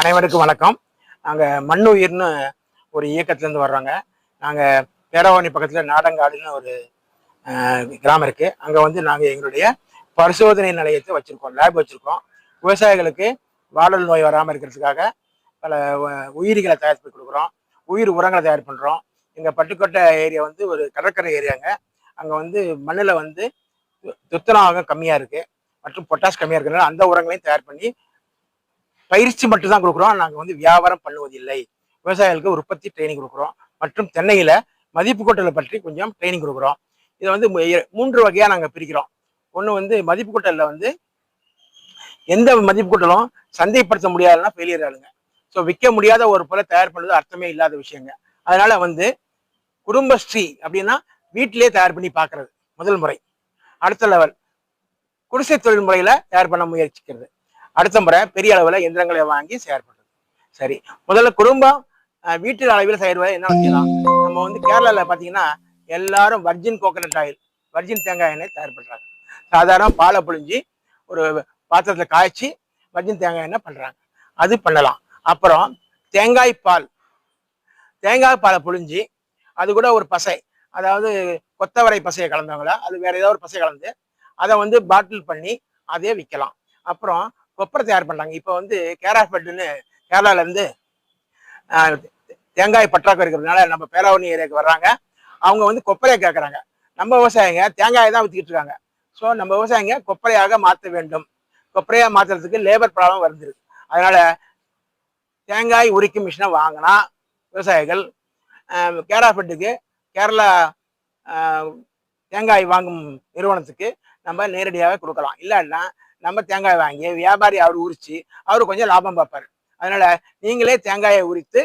அனைவருக்கும் வணக்கம். நாங்கள் மண்ணுயிர்னு ஒரு இயக்கத்துலேருந்து வர்றோங்க. நாங்கள் பேரவாணி பக்கத்தில் நாடங்காடுன்னு ஒரு கிராமம் இருக்குது அங்கே வந்து நாங்கள் எங்களுடைய பரிசோதனை நிலையத்தை வச்சுருக்கோம் லேப் வச்சுருக்கோம். விவசாயிகளுக்கு வாடல் நோய் வராமல் இருக்கிறதுக்காக பல உயிரிகளை தயார் பண்ணி கொடுக்குறோம். உயிர் உரங்களை தயார் பண்ணுறோம் எங்கள் பட்டுக்கோட்டை ஏரியா வந்து ஒரு கடற்கரை ஏரியாங்க. அங்கே வந்து மண்ணில் வந்து துத்தநாகம் கம்மியாக இருக்குது மற்றும் பொட்டாஷ் கம்மியாக இருக்கிறதுனால அந்த உரங்களையும் தயார் பண்ணி பயிற்சி மட்டும் தான் கொடுக்குறோம். நாங்கள் வந்து வியாபாரம் பண்ணுவதில்லை. விவசாயிகளுக்கு உற்பத்தி ட்ரைனிங் கொடுக்குறோம். மற்றும் தென்னையில் மதிப்பு கூட்டலை பற்றி கொஞ்சம் ட்ரைனிங் கொடுக்குறோம். இதை வந்து மூன்று வகையாக நாங்கள் பிரிக்கிறோம். ஒன்று வந்து மதிப்பு கூட்டலில் வந்து எந்த மதிப்பு கூட்டலும் சந்தைப்படுத்த முடியாதுன்னா ஃபெயிலியர் ஆளுங்க. ஸோ விற்க முடியாத ஒரு பொருளை தயார் பண்ணுறது அர்த்தமே இல்லாத விஷயங்க. அதனால வந்து குடும்பஸ்ரீ அப்படின்னா வீட்டிலேயே தயார் பண்ணி பார்க்கறது முதல் முறை. அடுத்த லெவல் குடிசை தொழில் முறையில் தயார் பண்ண முயற்சிக்கிறது. அடுத்த முறை பெரிய அளவில் எந்திரங்களை வாங்கி செயற்படுறது. சரி. முதல்ல குடும்பம் வீட்டு அளவில் செயல்பட என்ன செய்யலாம் நம்ம வந்து கேரளாவில் பார்த்தீங்கன்னா எல்லாரும் வர்ஜின் கோகனட் ஆயில் வர்ஜின் தேங்காய் எண்ணெய் தயார் பண்ணுறாங்க சாதாரண பாலை புழிஞ்சி ஒரு பாத்திரத்தில் காய்ச்சி வர்ஜின் தேங்காய் எண்ணெய் பண்ணுறாங்க அது பண்ணலாம். அப்புறம் தேங்காய் பால். தேங்காய் பாலை புழிஞ்சி அது கூட ஒரு பசை. அதாவது கொத்தவரை பசையை கலந்தவங்கள? அது வேற ஏதாவது ஒரு பசை கலந்து அதை வந்து பாட்டில் பண்ணி அதே விற்கலாம் அப்புறம் கொப்பரை தயார் பண்ணுறாங்க இப்போ வந்து கேராஃபெட்டுன்னு கேரளாவிலேருந்து தேங்காய் பற்றாக்குறை இருக்கிறதுனால நம்ம பேராவணி ஏரியாவுக்கு வர்றாங்க. அவங்க வந்து கொப்பரையை கேட்குறாங்க நம்ம விவசாயிங்க தேங்காயை தான் ஊற்றிக்கிட்டு இருக்காங்க. ஸோ நம்ம விவசாயிங்க கொப்பரையாக மாற்ற வேண்டும். கொப்பரையாக மாற்றுறதுக்கு லேபர் ப்ராப்ளம் வந்துருக்கு. அதனால் தேங்காய் உரிக்கும் மிஷினை வாங்கினா விவசாயிகள் ஆஹ், கேரளா தேங்காய் வாங்கும் நிறுவனத்துக்கு நம்ம நேரடியாக கொடுக்கலாம். இல்லைன்னா நம்ம தேங்காய் வாங்கி வியாபாரி அவர் உரிச்சு அவர் கொஞ்சம் லாபம் பார்ப்பாரு. அதனால நீங்களே தேங்காயை உரித்து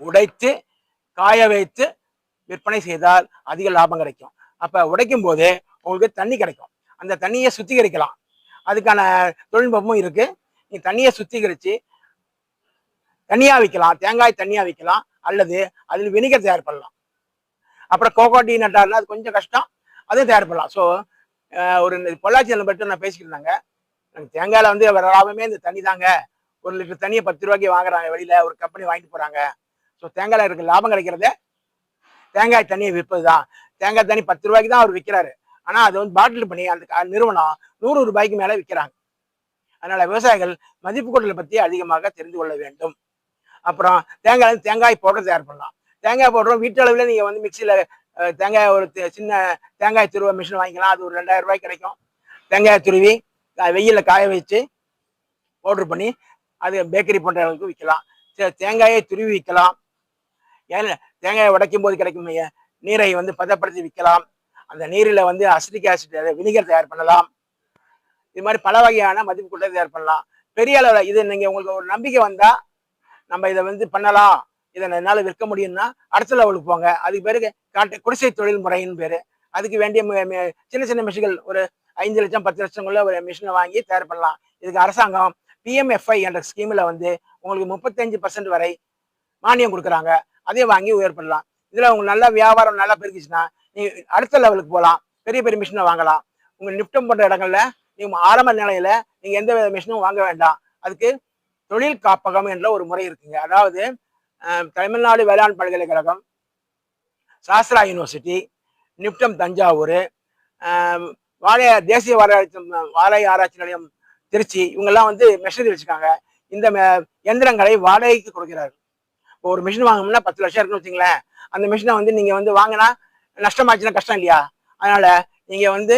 உடைத்து காய வைத்து விற்பனை செய்தால் அதிக லாபம் கிடைக்கும். அப்போ உடைக்கும் போது உங்களுக்கு தண்ணி கிடைக்கும். அந்த தண்ணியை சுத்திகரிக்கலாம். அதுக்கான தொழில்நுட்பமும் இருக்குது நீ தண்ணியை சுத்திகரித்து தனியாக விற்கலாம் தேங்காய் தண்ணியாக விற்கலாம் அல்லது அதில் வினிகர் தயார் பண்ணலாம். அப்புறம் கோகோ டீ நட்டார்னா அது கொஞ்சம் கஷ்டம். அதுவும் தயார் பண்ணலாம். ஸோ ஒரு இந்த பொள்ளாச்சியில் பற்றி நான் பேசிக்கிட்டு இருந்தாங்க தேங்காயில் தேங்காயில வந்து வர லாபமே இந்த தண்ணி தாங்க. ஒரு லிட்டர் தண்ணியை பத்து ரூபாய்க்கு வாங்குறாங்க வெளியில். ஒரு கம்பெனி வாங்கிட்டு போகிறாங்க ஸோ தேங்காயில் இருக்க. லாபம் கிடைக்கிறதே தேங்காய் தண்ணியை விற்பது தான் தேங்காய் தண்ணி பத்து ரூபாய்க்கு தான் அவர் விற்கிறாரு ஆனால் அது வந்து பாட்டில் பண்ணி அந்த க- நிறுவனம் நூறு ரூபாய்க்கு மேலே விற்கிறாங்க அதனால் விவசாயிகள் மதிப்பு கூட்டலை பற்றி அதிகமாக தெரிந்து கொள்ள வேண்டும். அப்புறம் தேங்காய் தேங்காய் பவுடர் தயார் பண்ணலாம். தேங்காய் பவுடரும் வீட்டு அளவில் வந்து மிக்சியில் தேங்காய் ஒரு சின்ன தேங்காய் துருவ மிஷின் வாங்கிக்கலாம். அது ஒரு ரெண்டாயிரம் ரூபாய் கிடைக்கும். தேங்காய் துருவி வெயிலில் காய வச்சு பவுட்ரு பண்ணி அது பேக்கரி பண்ணுறவங்களுக்கு விற்கலாம் சரி, தேங்காயை துருவி விற்கலாம் ஏன் தேங்காயை உடைக்கும் போது கிடைக்கும் நீரை வந்து பதப்படுத்தி விற்கலாம் அந்த நீரில் வந்து அசிட்டிக் ஆசிட் வினிகர் தயார் பண்ணலாம். இது மாதிரி பல வகையான மதிப்பு கூட்டத்தை தயார் பண்ணலாம். பெரிய அளவில் இது நீங்கள் உங்களுக்கு ஒரு நம்பிக்கை வந்தால் நம்ம இதை வந்து பண்ணலாம். இதை என்னால் விற்க முடியும்னா அடுத்த லெவலுக்கு போங்க. அதுக்கு பேருக்கு காட்டு குடிசை தொழில் முறைன்னு பேர். அதுக்கு வேண்டிய சின்ன சின்ன மிஷின்கள் ஒரு ஐந்து லட்சம் பத்து லட்சங்குள்ள ஒரு மிஷினை வாங்கி தயார் பண்ணலாம். இதுக்கு அரசாங்கம் பிஎம்எஃப்ஐ என்ற ஸ்கீமில் வந்து உங்களுக்கு முப்பத்தஞ்சு பர்சன்ட் வரை மானியம் கொடுக்குறாங்க. அதையும் வாங்கி உயர் பண்ணலாம். இதுல உங்களுக்கு நல்ல வியாபாரம் நல்லா பெருகிச்சுன்னா நீங்கள் அடுத்த லெவலுக்கு போகலாம். பெரிய பெரிய மிஷினை வாங்கலாம். உங்கள் நிப்டம் போன்ற இடங்கள்ல நீங்கள் ஆரம்ப நிலையில் நீங்கள் எந்த வித மிஷினும் வாங்க வேண்டாம். அதுக்கு தொழில் காப்பகம் என்ற ஒரு முறை இருக்குங்க. அதாவது தமிழ்நாடு வேளாண் பல்கலைக்கழகம் சாஸ்திரா யூனிவர்சிட்டி நிப்டம் தஞ்சாவூர் அஹ், வாழை தேசிய வாழை வாழை ஆராய்ச்சி நிலையம் திருச்சி இவங்கெல்லாம் வந்து மெஷினரி வச்சுருக்காங்க. இந்த மெ- எந்திரங்களை வாடகைக்கு கொடுக்கிறார்கள். இப்போ ஒரு மிஷின் வாங்கணும்னா பத்து லட்சம் இருக்குன்னு வச்சுங்களேன் அந்த மிஷினை வந்து நீங்கள் வந்து வாங்கினா நஷ்டமாச்சுன்னா கஷ்டம் இல்லையா? அதனால் நீங்கள் வந்து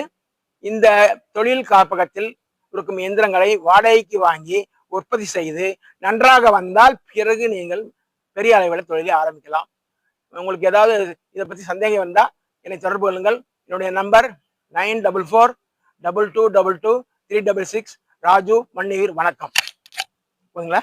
இந்த தொழில் காப்பகத்தில் இருக்கும் இயந்திரங்களை வாடகைக்கு வாங்கி உற்பத்தி செய்து நன்றாக வந்தால் பிறகு நீங்கள் பெரிய அளவில் தொழிலை ஆரம்பிக்கலாம். உங்களுக்கு ஏதாவது இதை பற்றி சந்தேகம் வந்தால் என்னை தொடர்பு கொள்ளுங்கள். என்னுடைய number nine double four double two double two three double six Raju Manniyur வணக்கம். ஓகேங்களா